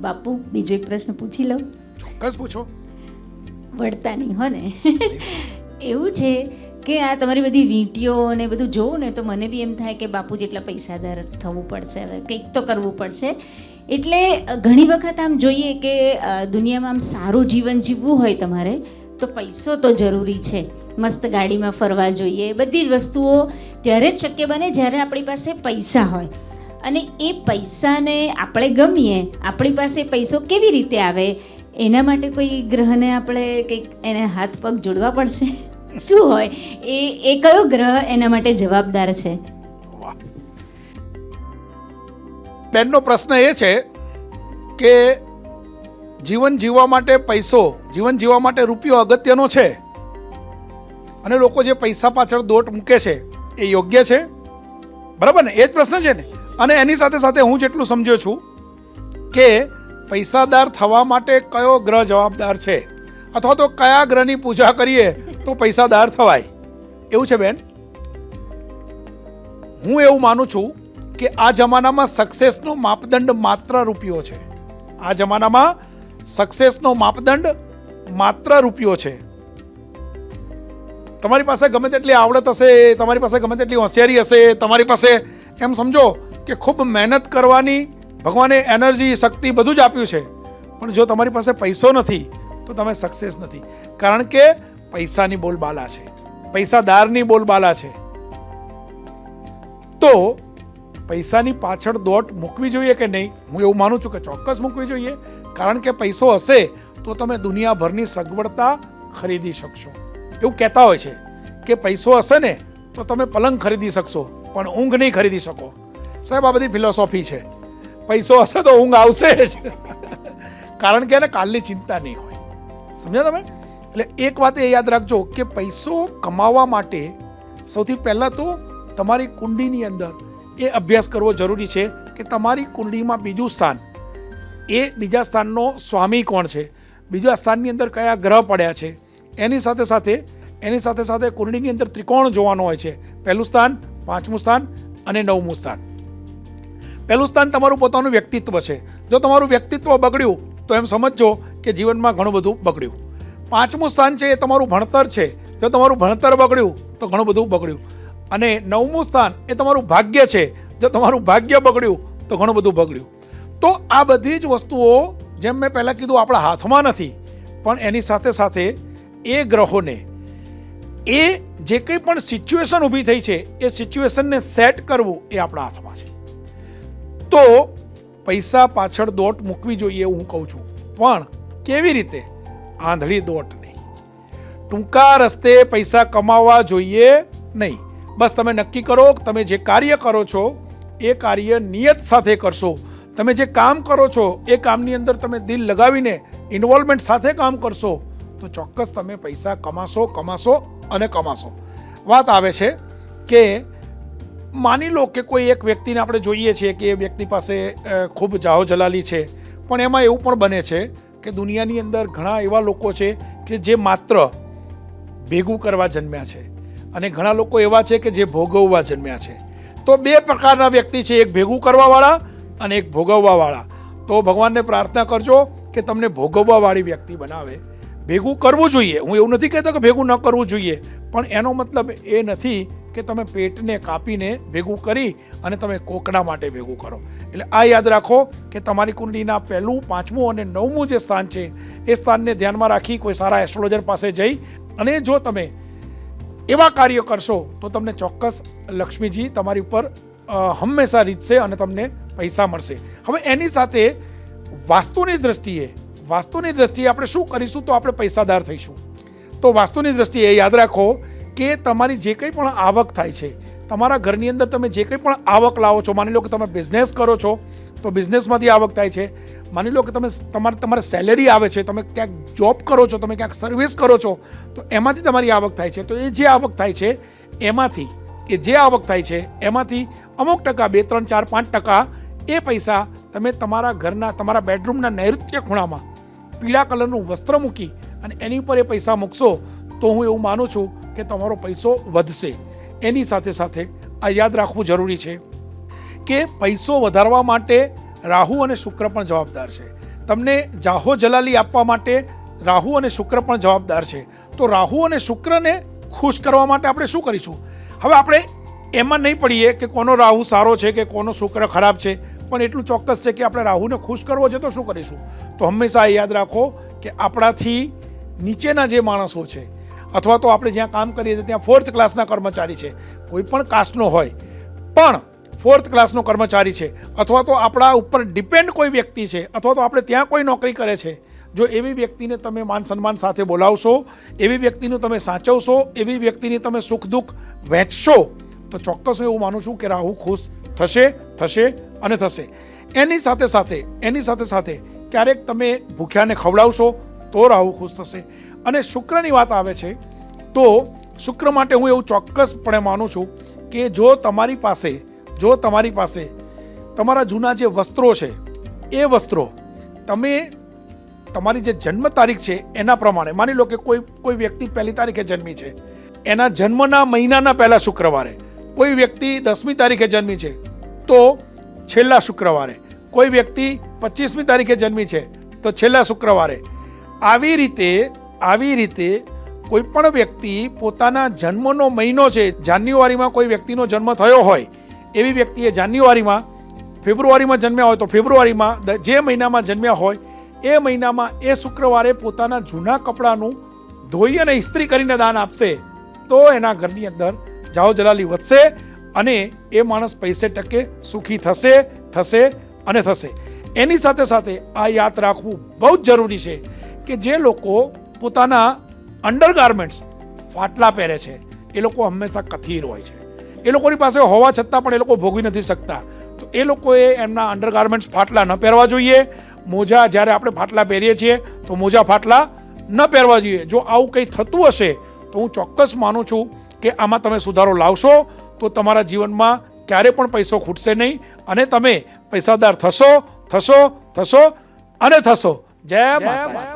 બાપુ બીજો એક પ્રશ્ન પૂછી લઉં. ચોક્કસ પૂછો. વળતા નહીં હો ને? એવું છે કે આ તમારી બધી વીંટીઓ ને બધું જોઉં ને તો મને બી એમ થાય કે બાપુ જેટલા પૈસાદાર થવું પડશે હવે કંઈક તો કરવું પડશે. એટલે ઘણી વખત આમ જોઈએ કે દુનિયામાં આમ સારું જીવન જીવવું હોય તમારે તો પૈસો તો જરૂરી છે. મસ્ત ગાડીમાં ફરવા જોઈએ બધી જ વસ્તુઓ ત્યારે જ શક્ય બને જ્યારે આપણી પાસે પૈસા હોય. અને એ પૈસાને આપણે ગમીએ, આપણી પાસે પૈસો કેવી રીતે આવે? એના માટે કોઈ ગ્રહને આપણે કંઈક એને હાથ પગ જોડવા પડશે? શું હોય? એ એ કયો ગ્રહ એના માટે જવાબદાર છે? બેનનો પ્રશ્ન એ છે કે જીવન જીવવા માટે પૈસો, જીવન જીવવા માટે રૂપિયો અગત્યનો છે? અને લોકો જે પૈસા પાછળ દોટ મૂકે છે, એ યોગ્ય છે? બરાબર ને? એ જ પ્રશ્ન છે ને? અને એની સાથે સાથે હું જેટલું સમજ્યો છું કે પૈસાદાર થવા માટે કયો ગ્રહ જવાબદાર છે, અથવા તો કયા ગ્રહની પૂજા કરીએ તો પૈસાદાર થવાય. એવું છે બેન? હું એવું માનું છું કે આ જમાનામાં સક્સેસનો માપદંડ માત્ર રૂપિયો છે. આ જમાનામાં સક્સેસનો માપદંડ માત્ર રૂપિયો છે. તમારી પાસે ગમે તેટલી આવડત હશે, તમારી પાસે ગમે તેટલી હોશિયારી હશે, તમારી પાસે, એમ સમજો કે ખૂબ મહેનત કરવાની ભગવાને એનર્જી, શક્તિ બધું જ આપ્યું છે. પણ જો તમારી પાસે પૈસો નથી, તો તમે સક્સેસ નથી. કારણ કે પૈસાની બોલબાલા છે. પૈસાદારની બોલબાલા છે. તો પૈસાની પાછળ દોટ મૂકવી જોઈએ કે નહીં? હું એવું માનું છું કે ચોક્કસ મૂકવી જોઈએ. કારણ કે પૈસો હશે, તો તમે દુનિયાભરની સગવડતા ખરીદી શકશો. એવું કહેતા હોય છે કે પૈસો હશે ને, તો તમે પલંગ ખરીદી શકશો, પણ ઊંઘ નહીં ખરીદી શકો. સાહેબ, આ બધી ફિલોસોફી છે. પૈસો હશે તો ઊંઘ આવશે જ. કારણ કે એને કાલની ચિંતા નહીં હોય. સમજ્યા તમે? એટલે એક વાત એ યાદ રાખજો કે પૈસો કમાવા માટે સૌથી પહેલાં તો તમારી કુંડીની અંદર એ અભ્યાસ કરવો જરૂરી છે કે તમારી કુંડીમાં બીજું સ્થાન. એ બીજા સ્થાનનો સ્વામી કોણ છે? બીજા સ્થાનની અંદર કયા ગ્રહ પડ્યા છે? એની સાથે સાથે, એની સાથે સાથે કુંડળીની અંદર ત્રિકોણ જોવાનો હોય છે. પહેલું સ્થાન, પાંચમું સ્થાન અને નવમું સ્થાન. પહેલું સ્થાન તમારું પોતાનું વ્યક્તિત્વ છે. જો તમારું વ્યક્તિત્વ બગડ્યું, તો એમ સમજજો કે જીવનમાં ઘણું બધું બગડ્યું. પાંચમું સ્થાન છે એ તમારું ભણતર છે. જો તમારું ભણતર બગડ્યું, તો ઘણું બધું બગડ્યું. અને નવમું સ્થાન એ તમારું ભાગ્ય છે. જો તમારું ભાગ્ય બગડ્યું, તો ઘણું બધું બગડ્યું. તો આ બધી જ વસ્તુઓ, જેમ મેં પહેલાં કીધું, આપણા હાથમાં નથી. પણ એની સાથે સાથે એ ગ્રહોને, એ જે કંઈ પણ સિચ્યુએશન ઊભી થઈ છે, એ સિચ્યુએશનને સેટ કરવું એ આપણા હાથમાં છે. તો પૈસા પાછળ દોટ મૂકવી જોઈએ હું કહું છું. પણ કેવી રીતે? આંધળી દોટ નહીં. ટૂંકા રસ્તે પૈસા કમાવા જોઈએ નહીં. બસ તમે નક્કી કરો, તમે જે કાર્ય કરો છો, એ કાર્ય નિયત સાથે કરશો. તમે જે કામ કરો છો, એ કામની અંદર તમે દિલ લગાવીને ઇન્વોલ્વમેન્ટ સાથે કામ કરશો, તો ચોક્કસ તમે પૈસા કમાશો કમાશો અને કમાશો. વાત આવે છે કે માની લો કે કોઈ એક વ્યક્તિને આપણે જોઈએ છીએ કે એ વ્યક્તિ પાસે ખૂબ જાહો જલાલી છે, પણ એમાં એવું પણ બને છે કે દુનિયાની અંદર ઘણા એવા લોકો છે કે જે માત્ર ભેગું કરવા જન્મ્યા છે અને ઘણા લોકો એવા છે કે જે ભોગવવા જન્મ્યા છે. તો બે પ્રકારના વ્યક્તિ છે, એક ભેગું કરવાવાળા અને એક ભોગવવાવાળા. તો ભગવાનને પ્રાર્થના કરજો કે તમને ભોગવવાવાળી વ્યક્તિ બનાવે. ભેગું કરવું જોઈએ. હું એવું નથી કહેતો કે ભેગું ન કરવું જોઈએ, પણ એનો મતલબ એ નથી કે તમે પેટને કાપીને ભેગું કરી અને તમે કોકડા માટે ભેગું કરો. એટલે આ યાદ રાખો કે તમારી કુંડલીના પહેલું, પાંચમું અને નવમું જે સ્થાન છે, એ સ્થાનને ધ્યાનમાં રાખી કોઈ સારા એસ્ટ્રોલોજર પાસે જઈ અને જો તમે એવા કાર્યો કરશો, તો તમને ચોક્કસ લક્ષ્મીજી તમારી ઉપર હંમેશા રીતશે અને તમને પૈસા મળશે. હવે એની સાથે વાસ્તુની દ્રષ્ટિએ વાસ્તુની દ્રષ્ટિએ આપણે શું કરીશું તો આપણે પૈસાદાર થઈશું. તો વાસ્તુની દ્રષ્ટિએ યાદ રાખો કે તમારી જે કંઈ પણ આવક થાય છે, તમારા ઘરની અંદર તમે જે કંઈ પણ આવક લાવો છો, માની લો કે તમે બિઝનેસ કરો છો, તો બિઝનેસમાંથી આવક થાય છે. માની લો કે તમે તમારે તમારે સેલેરી આવે છે, તમે ક્યાંક જોબ કરો છો, તમે ક્યાંક સર્વિસ કરો છો, તો એમાંથી તમારી આવક થાય છે. તો એ જે આવક થાય છે, એમાંથી કે જે આવક થાય છે, એમાંથી અમુક ટકા, બે, ત્રણ, ચાર, પાંચ ટકા, એ પૈસા તમે તમારા ઘરના, તમારા બેડરૂમના નૈઋત્ય ખૂણામાં પીળા કલરનું વસ્ત્ર મૂકી અને એની ઉપર એ પૈસા મૂકશો તો હું એવું માનું છું કે તમારો પૈસો વધશે. એની સાથે સાથે આ યાદ રાખવું જરૂરી છે કે પૈસો વધારવા માટે રાહુ અને શુક્ર પણ જવાબદાર છે. તમને જાહો જલાલી આપવા માટે રાહુ અને શુક્ર પણ જવાબદાર છે. તો રાહુ અને શુક્રને ખુશ કરવા માટે આપણે શું કરીશું? હવે આપણે એમાં નહીં પડીએ કે કોનો રાહુ સારો છે કે કોનો શુક્ર ખરાબ છે. પણ એટલું ચોક્કસ છે કે આપણે રાહુને ખુશ કરવો છે તો શું કરીશું? તો હંમેશા યાદ રાખો કે આપણાથી નીચેના જે માણસો છે અથવા તો આપણે જ્યાં કામ કરીએ છીએ ત્યાં ફોર્થ ક્લાસના કર્મચારી છે. કોઈ પણ કાસ્ટનો હોય, પણ ફોર્થ ક્લાસનો કર્મચારી છે, અથવા તો આપણા ઉપર ડિપેન્ડ કોઈ વ્યક્તિ છે, અથવા તો આપણે ત્યાં કોઈ નોકરી કરે છે, જો એવી વ્યક્તિને તમે માન સન્માન સાથે બોલાવશો, એવી વ્યક્તિનું તમે સાચવશો, એવી વ્યક્તિની તમે સુખ દુઃખ વહેંચશો તો ચોક્કસ હું એવું માનું છું કે રાહુ ખુશ થશે થશે અને થશે. એની સાથે સાથે, એની સાથે સાથે ક્યારેક તમે ભૂખ્યાને ખવડાવશો તો રાહુ ખુશ થશે. અને શુક્રની વાત આવે છે, તો શુક્ર માટે હું એવું ચોક્કસપણે માનું છું કે જો તમારી પાસે, જો તમારી પાસે તમારા જૂના જે વસ્ત્રો છે, એ વસ્ત્રો તમે તમારી જે જન્મ તારીખ છે એના પ્રમાણે, માની લો કે કોઈ કોઈ વ્યક્તિ પહેલી તારીખે જન્મી છે, એના જન્મના મહિનાના પહેલા શુક્રવારે, કોઈ વ્યક્તિ દસમી તારીખે જન્મી છે, તો છેલ્લા શુક્રવારે, કોઈ વ્યક્તિ પચીસમી તારીખે જન્મી છે, તો છેલ્લા શુક્રવારે આવી રીતે આવી રીતે કોઈ પણ વ્યક્તિ પોતાના જન્મનો મહિનો છે, જાન્યુઆરીમાં કોઈ વ્યક્તિનો જન્મ થયો હોય, એવી વ્યક્તિએ જાન્યુઆરીમાં, ફેબ્રુઆરીમાં જન્મ્યા હોય તો ફેબ્રુઆરીમાં જે મહિનામાં જન્મ્યા હોય, એ મહિનામાં એ શુક્રવારે પોતાના જૂના કપડાનું ધોઈ અને ઇસ્ત્રી કરીને દાન આપશે, તો એના ઘરની અંદર જાઓ જલાલી વધશે અને એ માણસ પૈસે ટકે સુખી થશે થશે અને થશે. એની સાથે સાથે આ યાદ રાખવું બહુ જ જરૂરી છે. કે જે લોકો પોતાના અંડરગાર્મેન્ટ્સ ફાટલા પહેરે છે એ લોકો હંમેશા કથીર હોય છે. એ લોકોની પાસે હોવા છતાં પણ એ લોકો ભોગવી નથી શકતા. તો એ લોકોએ એમના અંડરગાર્મેન્ટ્સ ફાટલા ન પહેરવા જોઈએ. મોજા જ્યારે આપણે ફાટલા પહેરીએ છીએ તો મોજા ફાટલા ન પહેરવા જોઈએ. જો આવું કંઈ થતું હશે તો હું ચોક્કસ માનું છું કે આમાં તમે સુધારો લાવશો તો તમારા જીવનમાં ક્યારે પણ પૈસો ખૂટશે નહીં અને તમે પૈસાદાર થશો થશો થશો અને થશો. જય માતા